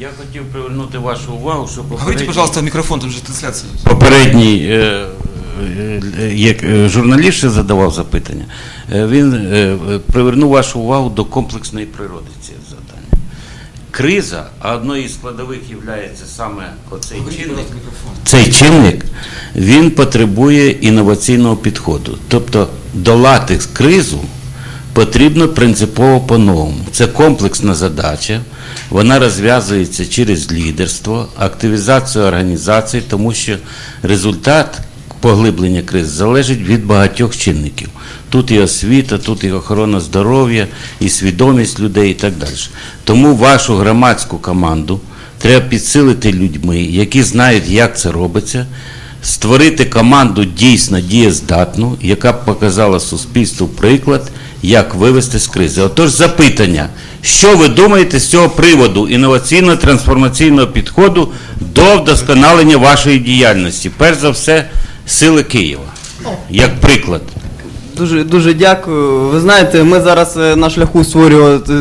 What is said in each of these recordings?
Я хотів привернути вашу увагу, що Говорите, пожалуйста, в микрофон, там же трансляция. Попередній е, е, е, як журналіст ще задавав запитання. Е, Він е, привернув вашу увагу до комплексної природи цього завдання. Криза, а одною із складових є саме оцей Говорите, чинник. Цей чинник він потребує інноваційного підходу. Тобто долати кризу потрібно принципово по-новому. Це комплексна задача. Вона розв'язується через лідерство, активізацію організацій, тому що результат поглиблення кризи залежить від багатьох чинників. Тут і освіта, тут і охорона здоров'я, і свідомість людей і так далі. Тому вашу громадську команду треба підсилити людьми, які знають, як це робиться, створити команду дійсно дієздатну, яка б показала суспільству приклад, як вивести з кризи. Отож, запитання, що ви думаєте з цього приводу інноваційно-трансформаційного підходу до вдосконалення вашої діяльності? Перш за все, сили Києва, як приклад. Дуже дуже дякую. Ви знаєте, ми зараз е, на шляху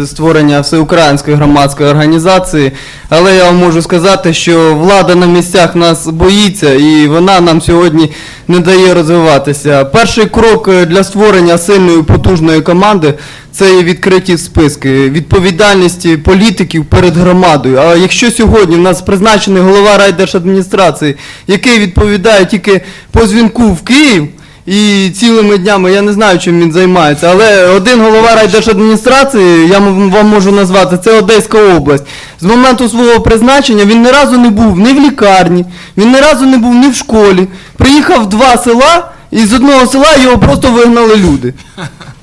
створення всеукраїнської громадської організації, але я вам можу сказати, що влада на місцях нас боїться і вона нам сьогодні не дає розвиватися. Перший крок е, для створення сильної потужної команди це відкриті списки, відповідальність політиків перед громадою. А якщо сьогодні в нас призначений голова райдержадміністрації, який відповідає тільки по дзвінку в Київ. І цілими днями я не знаю, чим він займається, але один голова райдержадміністрації, я вам можу назвати, це Одеська область. З моменту свого призначення він ні разу не був ні в лікарні, він ні разу не був ні в школі. Приїхав в два села, і з одного села його просто вигнали люди.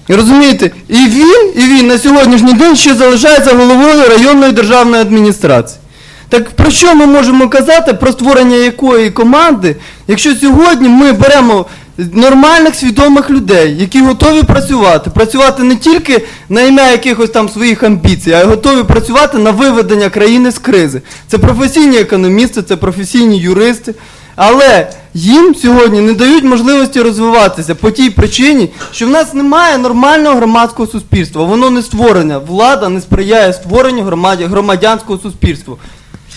Розумієте? І він, і він на сьогоднішній день ще залишається головою районної державної адміністрації. Так про що ми можемо казати про створення якої команди, якщо сьогодні ми беремо нормальних свідомих людей, які готові працювати, працювати не тільки на ім'я якихось там своїх амбіцій, а й готові працювати на виведення країни з кризи. Це професійні економісти, це професійні юристи. Але їм сьогодні не дають можливості розвиватися по тій причині, що в нас немає нормального громадського суспільства. Воно не створене. Влада не сприяє створенню громадянського суспільства.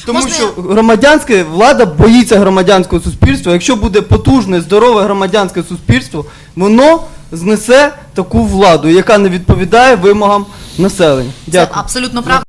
Тому Можна що громадянська влада боїться громадянського суспільства. Якщо буде потужне, здорове громадянське суспільство, воно знесе таку владу, яка не відповідає вимогам населення. Це абсолютно правда.